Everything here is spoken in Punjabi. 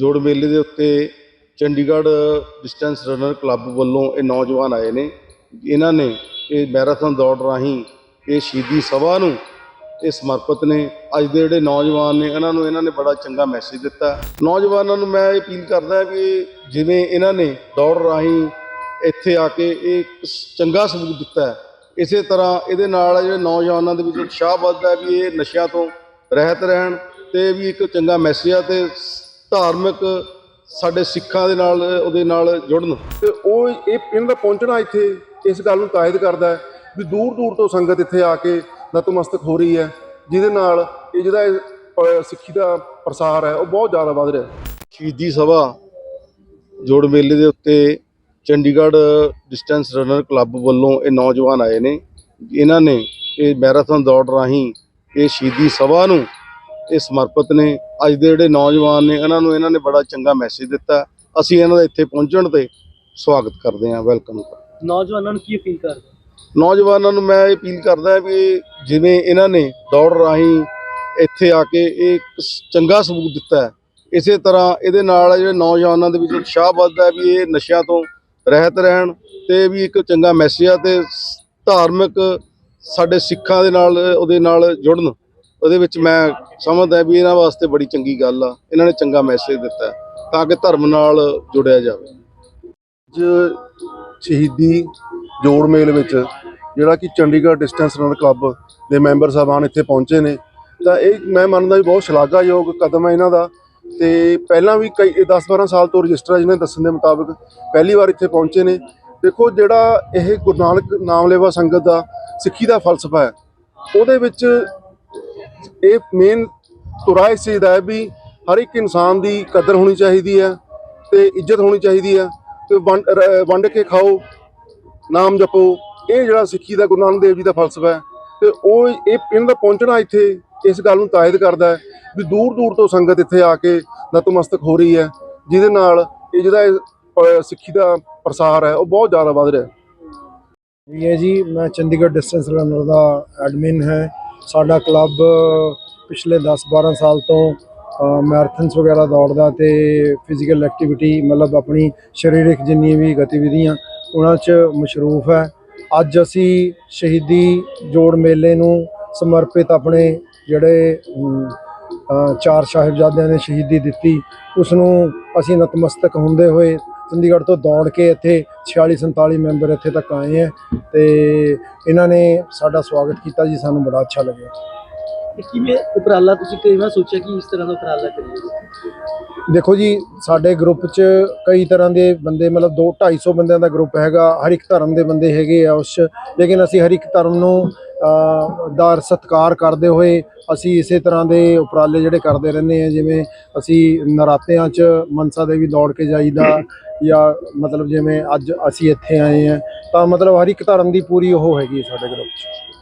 ਜੋੜ ਮੇਲੇ ਦੇ ਉੱਤੇ ਚੰਡੀਗੜ੍ਹ ਡਿਸਟੈਂਸ ਰਨਰ ਕਲੱਬ ਵੱਲੋਂ ਇਹ ਨੌਜਵਾਨ ਆਏ ਨੇ। ਇਹਨਾਂ ਨੇ ਇਹ ਮੈਰਾਥਨ ਦੌੜ ਰਾਹੀਂ ਇਹ ਸ਼ਹੀਦੀ ਸਭਾ ਨੂੰ ਇਹ ਸਮਰਪਿਤ ਨੇ। ਅੱਜ ਦੇ ਜਿਹੜੇ ਨੌਜਵਾਨ ਨੇ, ਇਹਨਾਂ ਨੂੰ, ਇਹਨਾਂ ਨੇ ਬੜਾ ਚੰਗਾ ਮੈਸੇਜ ਦਿੱਤਾ। ਨੌਜਵਾਨਾਂ ਨੂੰ ਮੈਂ ਇਹ ਅਪੀਲ ਕਰਦਾ ਵੀ ਜਿਵੇਂ ਇਹਨਾਂ ਨੇ ਦੌੜ ਰਾਹੀਂ ਇੱਥੇ ਆ ਕੇ ਇਹ ਚੰਗਾ ਸਬੂਤ ਦਿੱਤਾ ਇਸੇ ਤਰ੍ਹਾਂ ਇਹਦੇ ਨਾਲ ਜਿਹੜੇ ਨੌਜਵਾਨਾਂ ਦੇ ਵਿੱਚ ਉਤਸ਼ਾਹ ਵੱਧਦਾ ਵੀ ਇਹ ਨਸ਼ਿਆਂ ਤੋਂ ਰਹਿਤ ਰਹਿਣ ਤੇ ਇਹ ਵੀ ਇੱਕ ਚੰਗਾ ਮੈਸੇਜ ਆ ਤੇ ਧਾਰਮਿਕ ਸਾਡੇ ਸਿੱਖਾਂ ਦੇ ਨਾਲ, ਉਹਦੇ ਨਾਲ ਜੁੜਨ। ਤੇ ਉਹ ਇਹ, ਇਹਨਾਂ ਦਾ ਪਹੁੰਚਣਾ ਇੱਥੇ, ਇਸ ਗੱਲ ਨੂੰ ਤਾਇਦ ਕਰਦਾ ਹੈ ਵੀ ਦੂਰ ਦੂਰ ਤੋਂ ਸੰਗਤ ਇੱਥੇ ਆ ਕੇ ਨਤਮਸਤਕ ਹੋ ਰਹੀ ਹੈ, ਜਿਹਦੇ ਨਾਲ ਇਹ ਜਿਹੜਾ ਇਹ ਪ- ਸਿੱਖੀ ਦਾ ਪ੍ਰਸਾਰ ਹੈ, ਉਹ ਬਹੁਤ ਜ਼ਿਆਦਾ ਵੱਧ ਰਿਹਾ ਸ਼ਹੀਦੀ ਸਭਾ, ਜੋੜ ਮੇਲੇ ਦੇ ਉੱਤੇ ਚੰਡੀਗੜ੍ਹ ਡਿਸਟੈਂਸ ਰਨਰ ਕਲੱਬ ਵੱਲੋਂ ਇਹ ਨੌਜਵਾਨ ਆਏ ਨੇ। ਇਹਨਾਂ ਨੇ ਇਹ ਮੈਰਾਥਨ ਦੌੜ ਰਾਹੀਂ ਇਹ ਸ਼ਹੀਦੀ ਸਭਾ ਨੂੰ ਇਹ ਸਮਰਪਿਤ ਨੇ। ਅੱਜ ਦੇ ਜਿਹੜੇ ਨੌਜਵਾਨ ਨੇ ਇਹਨਾਂ ਨੂੰ ਇਹਨਾਂ ਨੇ ਬੜਾ ਚੰਗਾ ਮੈਸੇਜ ਦਿੱਤਾ। ਅਸੀਂ ਇਹਨਾਂ ਦਾ ਇੱਥੇ ਪਹੁੰਚਣ ਤੇ ਸਵਾਗਤ ਕਰਦੇ ਹਾਂ। ਵੈਲਕਮ ਨੌਜਵਾਨਾਂ ਨੂੰ ਕੀ ਅਪੀਲ ਕਰਦੇ ਨੌਜਵਾਨਾਂ ਨੂੰ ਮੈਂ ਇਹ ਅਪੀਲ ਕਰਦਾ ਵੀ ਜਿਵੇਂ ਇਹਨਾਂ ਨੇ ਦੌੜ ਰਾਹੀਂ ਇੱਥੇ ਆ ਕੇ ਇਹ ਚੰਗਾ ਸਬੂਤ ਦਿੱਤਾ ਇਸੇ ਤਰ੍ਹਾਂ ਇਹਦੇ ਨਾਲ ਜਿਹੜੇ ਨੌਜਵਾਨਾਂ ਦੇ ਵਿੱਚ ਉਤਸ਼ਾਹ ਵੱਧਦਾ ਹੈ ਵੀ ਇਹ ਨਸ਼ਿਆਂ ਤੋਂ ਰਹਿਤ ਰਹਿਣ ਤੇ ਵੀ ਇੱਕ ਚੰਗਾ ਮੈਸੇਜ ਆ ਤੇ ਧਾਰਮਿਕ ਸਾਡੇ ਸਿੱਖਾਂ ਦੇ ਨਾਲ ਉਹਦੇ ਨਾਲ ਜੁੜਨ। ਉਹਦੇ ਵਿੱਚ ਮੈਂ ਸਮਝਦਾ ਵੀ ਇਹਨਾਂ ਵਾਸਤੇ ਬੜੀ ਚੰਗੀ ਗੱਲ ਆ। ਇਹਨਾਂ ਨੇ ਚੰਗਾ ਮੈਸੇਜ ਦਿੱਤਾ ਤਾਂ ਕਿ ਧਰਮ ਨਾਲ ਜੁੜਿਆ ਜਾਵੇ। ਅੱਜ ਸ਼ਹੀਦੀ ਜੋੜ ਮੇਲ ਵਿੱਚ ਜਿਹੜਾ ਕਿ ਚੰਡੀਗੜ੍ਹ ਡਿਸਟੈਂਸ ਰਨ ਕਲੱਬ ਦੇ ਮੈਂਬਰ ਸਾਹਿਬਾਨ ਇੱਥੇ ਪਹੁੰਚੇ ਨੇ, ਤਾਂ ਇਹ ਮੈਂ ਮੰਨਦਾ ਵੀ ਬਹੁਤ ਸ਼ਲਾਘਾਯੋਗ ਕਦਮ ਹੈ ਇਹਨਾਂ ਦਾ। ਤੇ ਪਹਿਲਾਂ ਵੀ ਕਈ 10-12 ਸਾਲ ਤੋਂ ਰਜਿਸਟਰ ਜਿਹਨੇ ਦੱਸਣ ਦੇ ਮੁਤਾਬਕ ਪਹਿਲੀ ਵਾਰ ਇੱਥੇ ਪਹੁੰਚੇ ਨੇ। ਦੇਖੋ ਜਿਹੜਾ ਇਹ ਗੁਰੂ ਨਾਨਕ ਨਾਮਲੇਵਾ ਸੰਗਤ ਦਾ ਸਿੱਖੀ ਦਾ ਫਲਸਫਾ ਹੈ, ਉਹਦੇ ਵਿੱਚ ਇਹ ਮੇਨ ਤੁਰਾ ਇਸ ਚੀਜ਼ ਦਾ ਹੈ ਵੀ ਹਰ ਇੱਕ ਇਨਸਾਨ ਦੀ ਕਦਰ ਹੋਣੀ ਚਾਹੀਦੀ ਹੈ ਤੇ ਇੱਜ਼ਤ ਹੋਣੀ ਚਾਹੀਦੀ ਹੈ ਤੇ ਵੰਡ ਵੰਡ ਕੇ ਖਾਓ, ਨਾਮ ਜਪੋ। ਇਹ ਜਿਹੜਾ ਸਿੱਖੀ ਦਾ ਗੁਰੂ ਨਾਨਕ ਦੇਵ ਜੀ ਦਾ ਫਲਸਫਾ ਹੈ ਤੇ ਉਹ ਇਹ ਇਹਨਾਂ ਦਾ ਪਹੁੰਚਣਾ ਇੱਥੇ ਇਸ ਗੱਲ ਨੂੰ ਤਾਇਦ ਕਰਦਾ ਹੈ ਵੀ ਦੂਰ ਦੂਰ ਤੋਂ ਸੰਗਤ ਇੱਥੇ ਆ ਕੇ ਨਤਮਸਤਕ ਹੋ ਰਹੀ ਹੈ, ਜਿਹਦੇ ਨਾਲ ਇਹ ਜਿਹੜਾ ਇਹ ਸਿੱਖੀ ਦਾ ਪ੍ਰਸਾਰ ਹੈ, ਉਹ ਬਹੁਤ ਜ਼ਿਆਦਾ ਵੱਧ ਰਿਹਾ ਹੈ। ਵੀ ਜੀ, ਮੈਂ ਚੰਡੀਗੜ੍ਹ ਡਿਸਟੈਂਸ ਰਨਰ ਦਾ ਐਡਮਿਨ ਹੈ। ਸਾਡਾ ਕਲੱਬ ਪਿਛਲੇ 10-12 ਸਾਲ ਤੋਂ ਮੈਰਾਥਨਸ ਵਗੈਰਾ ਦੌੜਦਾ ਤੇ ਫਿਜ਼ੀਕਲ ਐਕਟੀਵਿਟੀ ਮਤਲਬ ਆਪਣੀ ਸਰੀਰਕ ਜਿੰਨੀ ਵੀ ਗਤੀਵਿਧੀਆਂ ਉਹਨਾਂ 'ਚ ਮਸ਼ਰੂਫ ਹੈ। ਅੱਜ ਅਸੀਂ ਸ਼ਹੀਦੀ ਜੋੜ ਮੇਲੇ ਨੂੰ ਸਮਰਪਿਤ ਆਪਣੇ ਜਿਹੜੇ ਚਾਰ ਸਾਹਿਬਜ਼ਾਦਿਆਂ ਨੇ ਸ਼ਹੀਦੀ ਦਿੱਤੀ ਉਸ ਨੂੰ ਅਸੀਂ ਨਤਮਸਤਕ ਹੁੰਦੇ ਹੋਏ ਚੰਡੀਗੜ੍ਹ ਤੋਂ ਦੌੜ ਕੇ ਇੱਥੇ 46 47 ਮੈਂਬਰ ਇੱਥੇ ਤੱਕ ਆਏ ਹੈ ਤੇ ਇਹਨਾਂ ਨੇ ਸਾਡਾ ਸਵਾਗਤ ਕੀਤਾ ਜੀ, ਸਾਨੂੰ ਬੜਾ ਅੱਛਾ ਲੱਗਿਆ। ਤੇ ਕਿਵੇਂ ਉਪਰਾਲਾ ਤੁਸੀਂ ਕਿਵੇਂ ਸੋਚਿਆ ਕਿ ਇਸ ਤਰ੍ਹਾਂ ਦਾ ਉਪਰਾਲਾ ਕਰੀਏ? ਦੇਖੋ ਜੀ, ਸਾਡੇ ਗਰੁੱਪ 'ਚ ਕਈ ਤਰ੍ਹਾਂ ਦੇ ਬੰਦੇ, ਮਤਲਬ 2 250 ਬੰਦਿਆਂ ਦਾ ਗਰੁੱਪ ਹੈਗਾ, ਹਰ ਇੱਕ ਧਰਮ ਦੇ ਬੰਦੇ ਹੈਗੇ ਆ ਉਸ 'ਚ। ਲੇਕਿਨ ਅਸੀਂ ਹਰ ਇੱਕ ਧਰਮ ਨੂੰ ਦਾ ਸਤਿਕਾਰ ਕਰਦੇ ਹੋਏ ਅਸੀਂ ਇਸੇ ਤਰ੍ਹਾਂ ਦੇ ਉਪਰਾਲੇ ਜਿਹੜੇ ਕਰਦੇ ਰਹਿੰਦੇ ਆ, ਜਿਵੇਂ ਅਸੀਂ ਨਰਾਤਿਆਂ 'ਚ ਮਨਸਾ ਦੇਵੀ ਦੌੜ ਕੇ ਜਾਈਦਾ ਜਾਂ ਮਤਲਬ ਜਿਵੇਂ ਅੱਜ ਅਸੀਂ ਇੱਥੇ ਆਏ ਆ। ਤਾਂ ਮਤਲਬ ਹਰ ਇੱਕ ਧਰਮ ਦੀ ਪੂਰੀ ਉਹ ਹੈਗੀ ਹੈ ਸਾਡੇ ਗਰੁੱਪ 'ਚ।